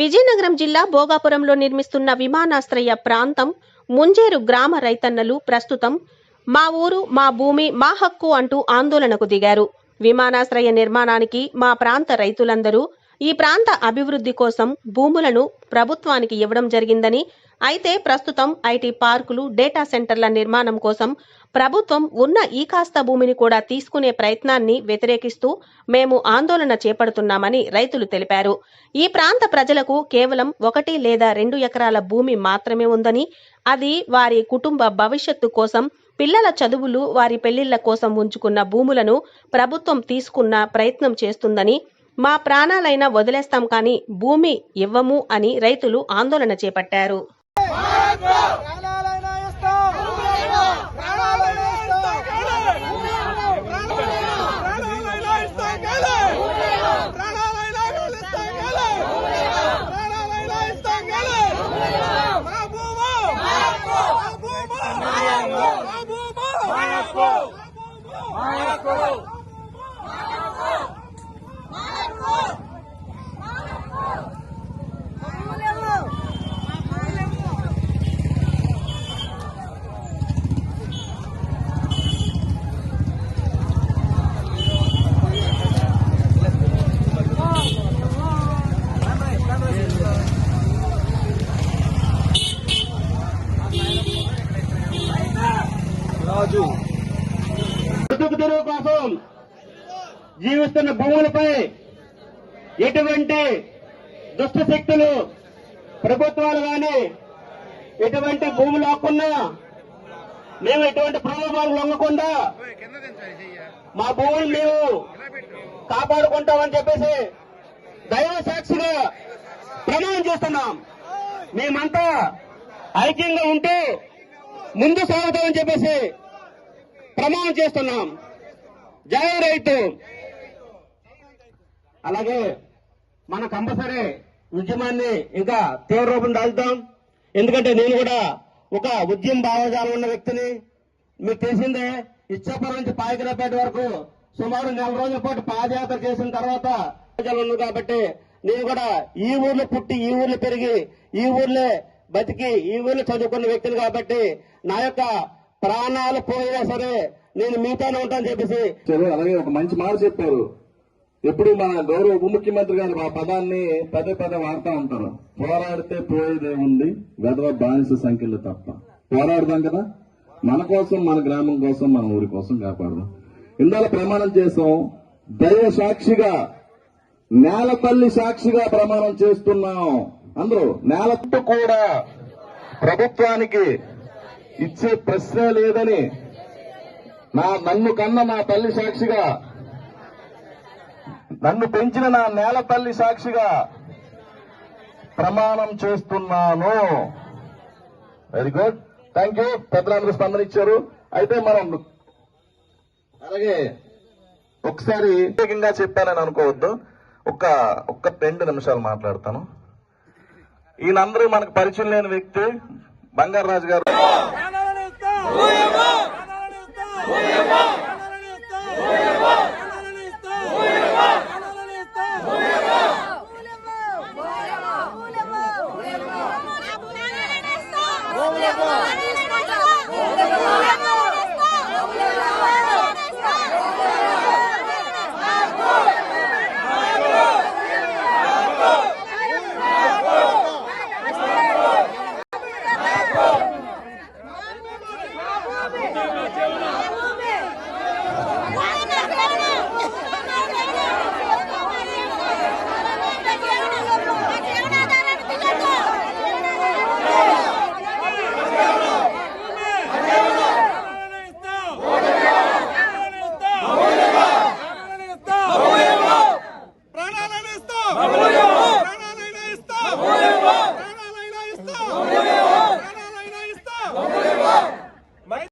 విజయనగరం జిల్లా భోగాపురంలో నిర్మిస్తున్న విమానాశ్రయ ప్రాంతం ముంజేరు గ్రామ రైతన్నలు ప్రస్తుతం మా ఊరు మా భూమి మా హక్కు అంటూ ఆందోళనకు దిగారు. విమానాశ్రయ నిర్మాణానికి మా ప్రాంత రైతులందరూ ఈ ప్రాంత అభివృద్ధి కోసం భూములను ప్రభుత్వానికి ఇవ్వడం జరిగిందని అయితే ప్రస్తుతం ఐటీ పార్కులు డేటా సెంటర్ల నిర్మాణం కోసం ప్రభుత్వం ఉన్న ఈ కాస్త భూమిని కూడా తీసుకునే ప్రయత్నాన్ని వ్యతిరేకిస్తూ మేము ఆందోళన చేపడుతున్నామని రైతులు తెలిపారు. ఈ ప్రాంత ప్రజలకు కేవలం ఒకటి లేదా రెండు ఎకరాల భూమి మాత్రమే ఉందని అది వారి కుటుంబ భవిష్యత్తు కోసం పిల్లల చదువులు వారి పెళ్ళిళ్ళ కోసం ఉంచుకున్న భూములను ప్రభుత్వం తీసుకున్న ప్రయత్నం చేస్తుందని మా ప్రాణాలైనా వదిలేస్తాం కానీ భూమి ఇవ్వము అని రైతులు ఆందోళన చేపట్టారు. ప్రాణాలైనా ఇస్తాం ప్రాణాలైనా ఇస్తాం ప్రాణాలైనా ఇస్తాం కాలే ప్రాణాలైనా ఇస్తాం కాలే ప్రాణాలైనా ఇస్తాం కాలే మా భూమా మా భూమా మా భూమా బతుకు తెరువు కోసం జీవిస్తున్న భూములపై ఎటువంటి దుష్ట శక్తులు ప్రభుత్వాలు కానీ ఎటువంటి భూములు లాక్కున్నా మేము ఎటువంటి ప్రలోభాలు లొంగకుండా మా భూములు మేము కాపాడుకుంటామని చెప్పేసి దైవ సాక్షిగా ప్రమాణం చేస్తున్నాం. మేమంతా ఐక్యంగా ఉంటూ ముందు సాగుతామని చెప్పేసి ప్రమాణం చేస్తున్నాం. జై రైతు. అలాగే మన కంపల్సరీ ఉద్యమాన్ని ఇంకా తీవ్ర రూపం దాల్తాం ఎందుకంటే నేను కూడా ఒక ఉద్యమ భావజాలం ఉన్న వ్యక్తిని. మీకు తెలిసిందే ఇచ్చాపురం నుంచి పాయకరాపేట వరకు సుమారు నెల రోజుల పాటు పాదయాత్ర చేసిన తర్వాత ప్రజలు కాబట్టి నేను కూడా ఈ ఊర్లో పుట్టి ఈ ఊర్లో పెరిగి ఈ ఊర్లో బతికి ఈ ఊర్లో చదువుకున్న వ్యక్తిని కాబట్టి నా యొక్క ప్రాణాలు పోయినా సరే నేను మీతోనే ఉంటాను చెప్పేసి సరే అలాగే ఒక మంచి మాట చెప్పారు. ఎప్పుడు మన గౌరవ ఉప ముఖ్యమంత్రి గారు ఆ పదాన్ని పదే పదే వాడుతూ ఉంటారు. పోరాడితే పోయేదే ఉంది వెధవ బానిస సంఖ్యలు తప్ప. పోరాడదాం కదా? మన కోసం మన గ్రామం కోసం మన ఊరి కోసం కాపాడదాం. ఇందాక ప్రమాణం చేసాం దైవ సాక్షిగా నేల తల్లి సాక్షిగా ప్రమాణం చేస్తున్నాం. అందరూ నేల కూడా ప్రభుత్వానికి ఇచ్చే ప్రశ్న లేదని నా నన్ను కన్న నా తల్లి సాక్షిగా నన్ను పెంచిన నా నేల తల్లి సాక్షిగా ప్రమాణం చేస్తున్నాను. వెరీ గుడ్ థ్యాంక్ యూ పెద్దలందరూ స్పందన ఇచ్చారు. అయితే మనం అలాగే ఒకసారి ప్రత్యేకంగా చెప్పానని అనుకోవద్దు. ఒక్క ఒక్క రెండు నిమిషాలు మాట్లాడతాను. ఈయనందరూ మనకు పరిచయం లేని వ్యక్తి. బంగారు రాజు గారు ప్రాణాలైనా ఇస్తాం. ప్రాణాలైనా ఇస్తాం.